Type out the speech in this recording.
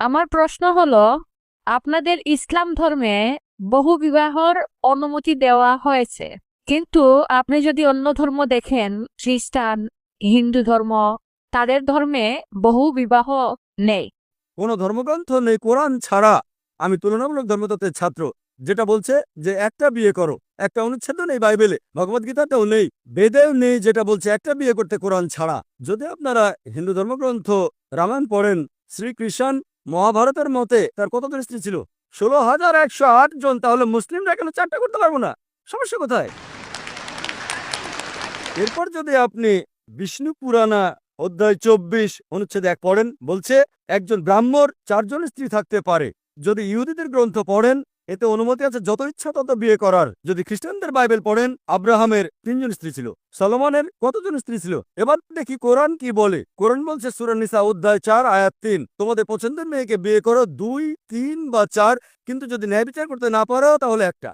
আমার প্রশ্ন হলো, আপনাদের ইসলাম ধর্মে বহু বিবাহর অনুমতি দেওয়া হয়েছে। কিন্তু আপনি যদি অন্য ধর্ম দেখেন, খ্রিস্টান, হিন্দু ধর্ম, তাদের ধর্মে বহু বিবাহ নেই। কোনো ধর্মগ্রন্থ নেই, কোরআন ছাড়া। আমি তুলনামূলক ধর্মতত্ত্বের ছাত্র। যেটা বলছে যে একটা বিয়ে করো, একটা অনুচ্ছেদ নেই বাইবেলে ভগবদ গীতাতেও নেই, বেদেও নেই যেটা বলছে একটা বিয়ে করতে কোরআন ছাড়া। যদি আপনারা হিন্দু ধর্মগ্রন্থ, রামায়ণ পড়েন, শ্রীকৃষ্ণ মহাভারতের মতে তার কতজন স্ত্রী ছিল? ষোলো হাজার একশো আট জন। তাহলে মুসলিমরা কেন চারটা করতে পারব না? সমস্যা কোথায়? এরপর যদি আপনি বিষ্ণু পুরানা অধ্যায় চব্বিশ অনুচ্ছেদ এক পড়েন, বলছে, একজন ব্রাহ্মর চারজন স্ত্রী থাকতে পারে। যদি ইহুদিদের গ্রন্থ পড়েন এতে অনুমতি আছে, যত ইচ্ছা তত বিয়ে করার। যদি খ্রিস্টানদের বাইবেল পড়েন, আব্রাহামের তিনজন স্ত্রী ছিল, সলমানের কতজন স্ত্রী ছিল? এবার দেখি কোরআন কি বলে। কোরআন বলছে সুরানিসা অধ্যায় চার, আয়াত তিন, তোমাদের পছন্দের মেয়েকে বিয়ে করো, দুই, তিন বা চার, কিন্তু যদি ন্যায় বিচার করতে না পারো, তাহলে একটা।